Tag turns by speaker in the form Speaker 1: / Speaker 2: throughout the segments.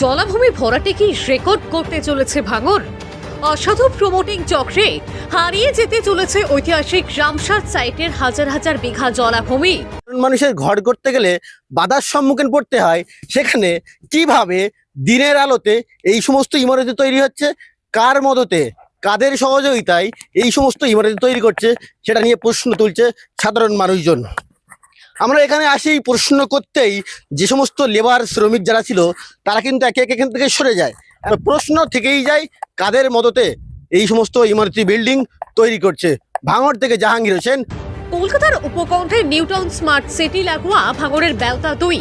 Speaker 1: জলাভূমি ভরাটে কি রেকর্ড করতে চলেছে ভাঙর? অসাধু প্রমোটিং চক্রে হারিয়ে যেতে চলেছে ঐতিহাসিক রামসার সাইটের হাজার হাজার বিঘা জলাভূমি।
Speaker 2: মানুষের ঘর করতে গেলে বাধার সম্মুখীন পড়তে হয়, সেখানে কীভাবে দিনের আলোতে এই সমস্ত ইমারতি তৈরি হচ্ছে, কার মদতে, কাদের সহযোগিতায় এই সমস্ত ইমারতি তৈরি করছে, সেটা নিয়ে প্রশ্ন তুলছে সাধারণ মানুষজন। আমরা এখানে আসি প্রশ্ন করতেই যে সমস্ত লেবার শ্রমিক যারা ছিল, তারা কিন্তু একে একে এখান থেকে সরে যায়। প্রশ্ন থেকেই যায়, কাদের মদতে এই সমস্ত ইমারতি বিল্ডিং তৈরি করছে? ভাঙর থেকে জাহাঙ্গীর হোসেন।
Speaker 1: কলকাতার উপকণ্ঠে নিউটাউন স্মার্ট সিটি লাগোয়া ভাঙরের বেলতা দুই।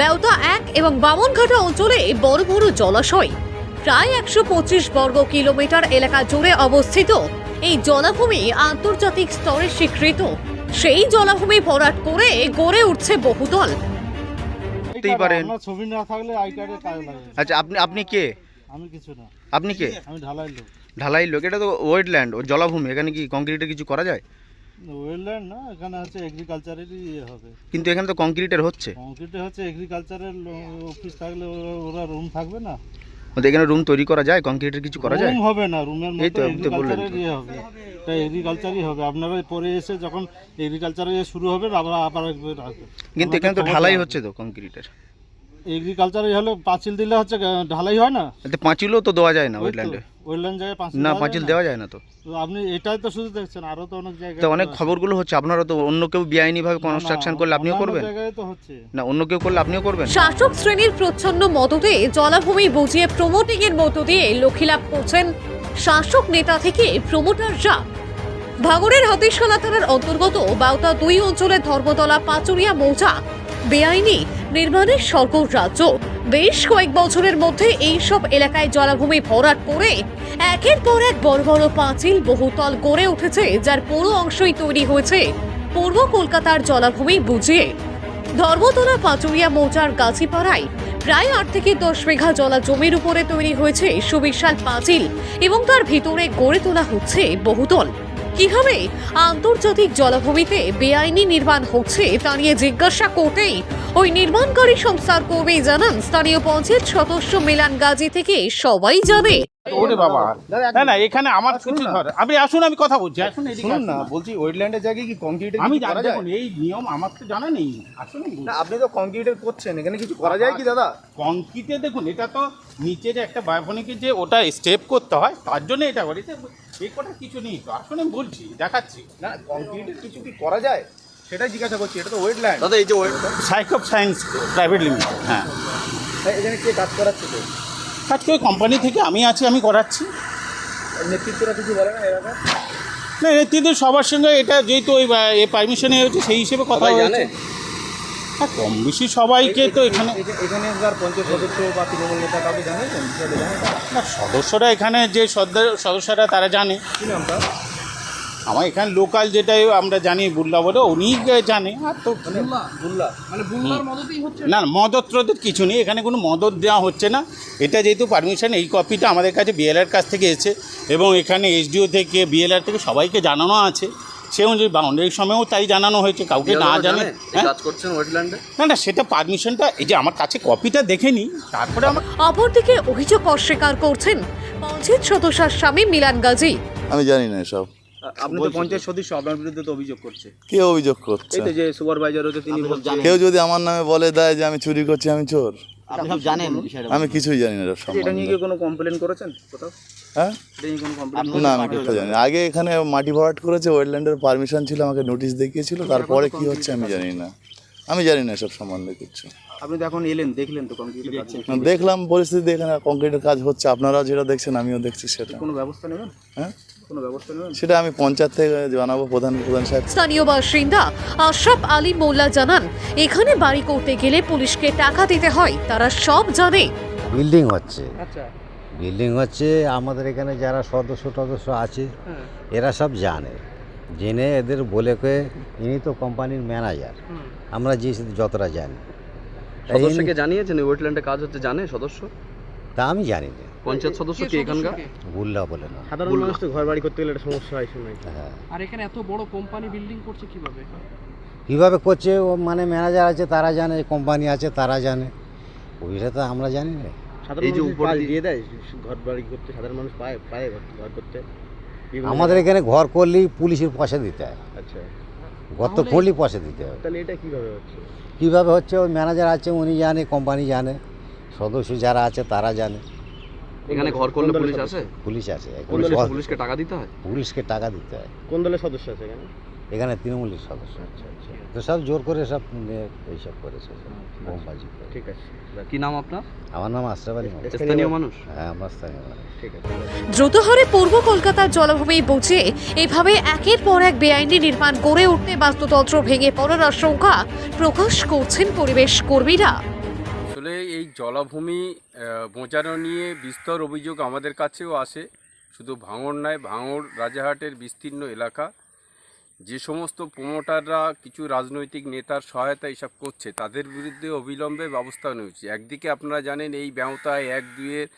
Speaker 1: বেলতা এক এবং বামনঘাটা অঞ্চলে বড় বড় জলাশয়। প্রায় একশো পঁচিশ বর্গ কিলোমিটার এলাকা জুড়ে অবস্থিত। এই জলাভূমি আন্তর্জাতিক স্তরে স্বীকৃত। সেই জলাভূমি ভরাট করে গড়ে উঠছে বহুদল।
Speaker 3: করতেই পারেন।
Speaker 4: আমার ছবি না থাকলে আই কার্ডে কাজে লাগে।
Speaker 3: আচ্ছা আপনি আপনি কে?
Speaker 4: আমি কিছু না।
Speaker 3: আপনি কে?
Speaker 4: আমি ঢালাই লোক।
Speaker 3: ঢালাই লোক এটা তো ওয়েটল্যান্ড ও জলাভূমি এখানে কি কংক্রিটের কিছু করা যায়?
Speaker 4: ওয়েলল্যান্ড না এখানে হচ্ছে এগ্রিকালচারেরই ইয়ে হবে।
Speaker 3: কিন্তু এখানে তো কংক্রিটের হচ্ছে।
Speaker 4: কংক্রিটে হচ্ছে এগ্রিকালচারের অফিস থাকলে ওরা রুম থাকবে না?
Speaker 3: এখানে রুম তৈরি করা যায় কংক্রিটের কিছু করা যায়?
Speaker 4: রুম হবে না রুমের
Speaker 3: এই তো আপনি তো। বললেন
Speaker 4: হবে। এটা এগ্রিকালচারই হবে। আপনারা পরে এসে যখন এগ্রিকালচারের ইয়ে শুরু হবে আবার আবার
Speaker 3: কিন্তু এখানে তো ঢালাই হচ্ছে তো কংক্রিটের
Speaker 4: এগ্রিকালচারে হলে পাঁচিল দিলে হচ্ছে ঢালাই হয় না?
Speaker 3: এতে পাঁচিলও তো দেওয়া যায় না ওয়েটল্যান্ডে
Speaker 4: ওয়েলল্যান্ড জায়গায় পাঁচিল
Speaker 3: না পাঁচিল দেওয়া যায় না তো।
Speaker 4: তো আপনি এটাই তো শুধু দেখছেন আরও তো অনেক জায়গায়
Speaker 3: তো অনেক খবরগুলো হচ্ছে আপনারা তো অন্য কেউ কনস্ট্রাকশন করলে আপনিও করবেন?
Speaker 4: তো হচ্ছে।
Speaker 3: না অন্য কেউ করলে আপনিও করবেন?
Speaker 1: শাসক শ্রেণির প্রচ্ছন্ন মদতে জলাভূমি বুঝিয়ে প্রমোটিং এর মধ্য দিয়ে লক্ষ্মীলাভ করছেন শাসক নেতা থেকে প্রমোটাররা ভাগড়ের হাতিশালা থানার অন্তর্গত বাউতা দুই অঞ্চলের ধর্মতলা পাচুরিয়া মৌজা বেআইনি নির্মাণের সরকার রাজ্য। বেশ কয়েক বছরের মধ্যে এই সব এলাকায় জলাভূমি ভরাট করে একের পর এক বড় বড় পাঁচিল বহুতল গড়ে উঠেছে, যার পুরো অংশই তৈরি হয়েছে পূর্ব কলকাতার জলাভূমি বুঝিয়ে। ধর্মতলা, পাচুরিয়া মৌজার গাছিপাড়ায় প্রায় আট থেকে দশ বিঘা জলা জমির উপরে তৈরি হয়েছে সুবিশাল পাঁচিল এবং তার ভিতরে গড়ে তোলা হচ্ছে বহুতল। কীভাবে আন্তর্জাতিক জলাভূমিতে বেআইনি নির্মাণ হচ্ছে তা নিয়ে জিজ্ঞাসা করতেই ওই নির্মাণকারী সংস্থার কর্মী জানান স্থানীয় পঞ্চায়েত সদস্য মিলান গাজী থেকে সবাই জানে।
Speaker 5: ওরে বাবা। না না এখানে আমার কিছু ধর আপনি আসুন আমি কথা বলছি আসুন
Speaker 3: শুনুন না
Speaker 5: না।
Speaker 3: বলছি ওয়েটল্যান্ডের জায়গায় কি কংক্রিটের
Speaker 5: আমি দেখুন এই নিয়ম আমার তো জানা নেই। আসুন
Speaker 3: না আপনি তো কংক্রিটের করছেন এখানে কিছু করা যায় কি দাদা?
Speaker 5: কংক্রিটে দেখুন এটা তো নিচে যে একটা বায়োফনিকে যে ওটা স্টেপ করতে হয় তার জন্য এটা করি এই কটা কিছু নেই তো আসুন আমি বলছি দেখাচ্ছি।
Speaker 3: না কংক্রিটের কিছু কি করা যায়? সেটাই জিজ্ঞাসা করছি এটা তো ওয়েটল্যান্ড দাদা এই যে wetland
Speaker 5: psych of science private limited হ্যাঁ।
Speaker 3: এখানে কে কাজ করাচ্ছে তো?
Speaker 5: আজকে কোম্পানি থেকে আমি আছি আমি করাচ্ছি।
Speaker 3: নেতৃত্বরা কিছু বলে না এলাকা
Speaker 5: না নেতৃত্বের সবার সঙ্গে এটা যেহেতু ওই পারমিশনে হয়েছে সেই হিসেবে কথা হয়েছে
Speaker 3: জানে?
Speaker 5: হ্যাঁ কম বেশি সবাইকে তো এখানে
Speaker 3: এখানে পঞ্চায়েত সদস্য বা তৃণমূল নেতা কাউকে জানিয়েছেন বিষয়টা জানেন? তারা?
Speaker 5: না সদস্যরা এখানে যে সদস্যরা তারা জানে। আমার এখানে লোকাল যেটাই আমরা জানি বুল্লা বলে উনি জানে। আর তো না? না, মদত টদত কিছু নেই। এখানে কোনো মদত দেওয়া হচ্ছে না। এটা যেহেতু পারমিশন এই কপিটা আমাদের কাছে বিএলআর কাছ থেকে এসেছে। এবং এখানে এসডিও থেকে বিএলআর থেকে সবাইকে জানানো আছে। সে অনুযায়ী বাউন্ডারির সময়ও তাই জানানো হয়েছে কাউকে না জানে হ্যাঁ?
Speaker 3: কাজ করছেন ওয়েটল্যান্ডে
Speaker 5: না না সেটা পারমিশনটা এই যে আমার কাছে কপিটা দেখে নিই তারপরে আমার
Speaker 1: অপরদিকে অভিযোগ অস্বীকার করছেন পঞ্চায়েত সদস্যার স্বামী মিলান গাজী।
Speaker 6: আমি জানি না এসব।
Speaker 3: আপনি তো পঞ্চায়েত সদস্য আপনার বিরুদ্ধে তো অভিযোগ করছে।
Speaker 6: কে অভিযোগ করছে?
Speaker 3: এই তো যে সুপারভাইজার হচ্ছে তিনি
Speaker 6: কেউ যদি আমার নামে বলে দেয় যে আমি চুরি করছি আমি চোর।
Speaker 2: আপনি সব জানেন
Speaker 6: আমি কিছুই জানি না
Speaker 3: এটা নিয়ে কি কোনো কমপ্লেন করেছেন কোথাও?
Speaker 6: হ্যাঁ? না আমি জানি। আগে এখানে মাটি ভরাট করেছে ওয়েটল্যান্ডের পারমিশন ছিল আমাকে নোটিশ দেখিয়েছিল তারপরে কি হচ্ছে আমি জানি না। আমি জানি না সব সম্বন্ধে কিছু।
Speaker 3: আপনি তো এখন এলেন দেখলেন তো কংক্রিট
Speaker 6: দেখলাম পরিস্থিতি এখানে কংক্রিটের কাজ হচ্ছে আপনারাও যেটা দেখছেন আমিও দেখছি সেটা।
Speaker 3: কোনো ব্যবস্থা নেবেন?
Speaker 6: হ্যাঁ?
Speaker 3: কোনো ব্যবস্থা নেবেন?
Speaker 6: সেটা আমি পঞ্চায়েত থেকে জানাব প্রধান প্রধান সাহেব।
Speaker 1: স্থানীয় বাসিন্দা আশরাফ আলী মোল্লা জানান এখানে বাড়ি করতে গেলে পুলিশকে টাকা দিতে হয় তারা সব জানে।
Speaker 7: বিল্ডিং হচ্ছে। বিল্ডিং হচ্ছে আমাদের এখানে যারা সদস্য টদস্য আছে এরা সব জানে। জেনে এদের বলে কে ইনি তো কোম্পানির ম্যানেজার। আমরা যে যতটা জানি।
Speaker 8: সদস্যকে জানিয়েছেন ওয়েটল্যান্ডে কাজ হচ্ছে জানে সদস্য?
Speaker 7: তা আমি জানি না
Speaker 8: পঞ্চায়েত সদস্য কি এখানকার?
Speaker 7: বুল্লা বলে না।
Speaker 2: সাধারণ মানুষ তো ঘর বাড়ি করতে গেলে একটা সমস্যা হয় শুনে।
Speaker 7: হ্যাঁ।
Speaker 9: আর এখানে এত বড় কোম্পানি বিল্ডিং করছে কীভাবে?
Speaker 7: কীভাবে করছে ও মানে ম্যানেজার আছে তারা জানে কোম্পানি আছে তারা জানে। ওইটা তো আমরা জানি না।
Speaker 8: এই যে উপর দিয়ে
Speaker 2: দেয় ঘর বাড়ি করতে সাধারণ মানুষ পায় পায় ঘর করতে।
Speaker 7: আমাদের এখানে ঘর করলেই পুলিশের পয়সা দিতে হয়।
Speaker 2: আচ্ছা।
Speaker 7: ঘর তো করলেই পয়সা দিতে হয়।
Speaker 2: তাহলে এটা কীভাবে হচ্ছে?
Speaker 7: কীভাবে হচ্ছে? ওই ম্যানেজার আছে উনি জানে কোম্পানি জানে। সদস্য যারা আছে তারা জানে।
Speaker 8: এখানে ঘর করলে পুলিশ আসে
Speaker 7: পুলিশ আছে।
Speaker 8: পুলিশ
Speaker 7: পুলিশ
Speaker 8: পুলিশকে টাকা দিতে হয়?
Speaker 7: পুলিশকে টাকা দিতে হয়।
Speaker 2: কোন দলের সদস্য আছে এখানে?
Speaker 7: এখানে তৃণমূলের সদস্য।
Speaker 2: আচ্ছা আচ্ছা।
Speaker 7: তো সব জোর করে সব এইসব করেছে সব বোমবাজি করে।
Speaker 2: ঠিক আছে।
Speaker 8: কি নাম আপনার?
Speaker 7: আমার নাম আশরাফ আলী
Speaker 8: স্থানীয় মানুষ?
Speaker 7: হ্যাঁ আমার স্থানীয় মানুষ।
Speaker 2: ঠিক আছে।
Speaker 1: দ্রুত হারে পূর্ব কলকাতার জলাভূমি বুঝিয়ে এভাবে একের পর এক বেআইনি নির্মাণ করে উঠতে বাস্তুতন্ত্র ভেঙে পড়ার আশঙ্কা প্রকাশ করছেন পরিবেশ কর্মীরা।
Speaker 10: আসলে এই জলাভূমি বোঁচানো নিয়ে বিস্তর অভিযোগ আমাদের কাছেও আসে। শুধু ভাঙড় নয় ভাঙড় রাজাহাটের বিস্তীর্ণ এলাকা। যে সমস্ত প্রমোটাররা কিছু রাজনৈতিক নেতার সহায়তা এসব করছে, তাদের বিরুদ্ধে অবিলম্বে ব্যবস্থা নেওয়া উচিত। একদিকে আপনারা জানেন এই ব্যবতায় এক দুইয়ের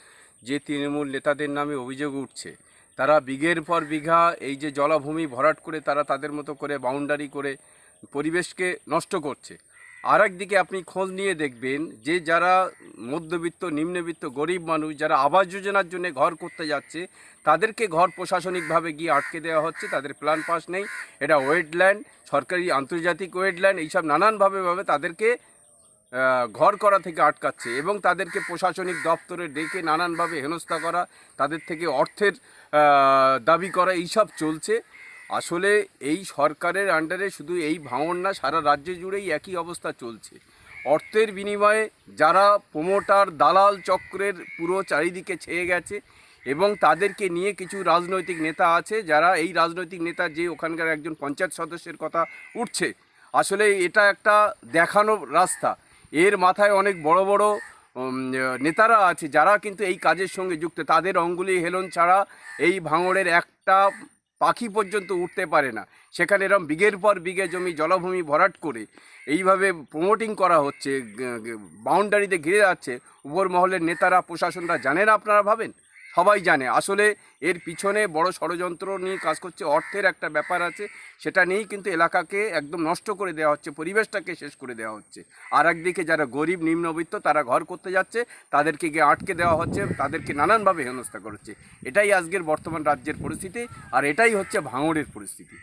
Speaker 10: যে তৃণমূল নেতাদের নামে অভিযোগ উঠছে, তারা বিঘের পর বিঘা এই যে জলাভূমি ভরাট করে তারা তাদের মতো করে বাউন্ডারি করে পরিবেশকে নষ্ট করছে। আর একদিকে আপনি খোঁজ নিয়ে দেখবেন যে যারা মধ্যবিত্ত, নিম্নবিত্ত, গরিব মানুষ যারা আবাস যোজনার জন্য ঘর করতে যাচ্ছে, তাদেরকে ঘর প্রশাসনিকভাবে গিয়ে আটকে দেওয়া হচ্ছে। তাদের প্ল্যান পাস নেই। এটা ওয়েটল্যান্ড সরকারি আন্তর্জাতিক ওয়েটল্যান্ড এইসব নানানভাবে ভাবে তাদেরকে ঘর করা থেকে আটকাচ্ছে এবং তাদেরকে প্রশাসনিক দপ্তরে ডেকে নানানভাবে হেনস্থা করা, তাদের থেকে অর্থের দাবি করা, এইসব চলছে। আসলে এই সরকারের আন্ডারে শুধু এই ভাঙন না, সারা রাজ্য জুড়েই একই অবস্থা চলছে। অর্থের বিনিময়ে যারা প্রমোটার দালাল চক্রের পুরো চারিদিকে ছেয়ে গেছে এবং তাদেরকে নিয়ে কিছু রাজনৈতিক নেতা আছে, যারা এই রাজনৈতিক নেতা যে ওখানকার একজন পঞ্চায়েত সদস্যের কথা উঠছে, আসলে এটা একটা দেখানো রাস্তা। এর মাথায় অনেক বড় বড় নেতারা আছে, যারা কিন্তু এই কাজের সঙ্গে যুক্ত। তাদের অঙ্গুলি হেলন ছাড়া এই ভাঙড়ের একটা পাখি পর্যন্ত উঠতে পারে না। সেখানে এরম বিঘের পর বিঘে জমি, জলাভূমি ভরাট করে এইভাবে প্রমোটিং করা হচ্ছে বাউন্ডারিতে ঘিরে যাচ্ছে উপর মহলের নেতারা, প্রশাসনরা জানেন আপনারা ভাবেন? সবাই জানে। আসলে এর পিছনে বড় ষড়যন্ত্র নিয়ে কাজ করছে, অর্থের একটা ব্যাপার আছে। সেটা নিয়েই কিন্তু এলাকাকে একদম নষ্ট করে দেওয়া হচ্ছে, পরিবেশটাকে শেষ করে দেওয়া হচ্ছে। আর একদিকে যারা গরিব, নিম্নবিত্ত, তারা ঘর করতে যাচ্ছে, তাদেরকে গিয়ে আটকে দেওয়া হচ্ছে, তাদেরকে নানানভাবে হেনস্থা করছে এটাই আজকের বর্তমান রাজ্যের পরিস্থিতি, আর এটাই হচ্ছে ভাঙড়ের পরিস্থিতি।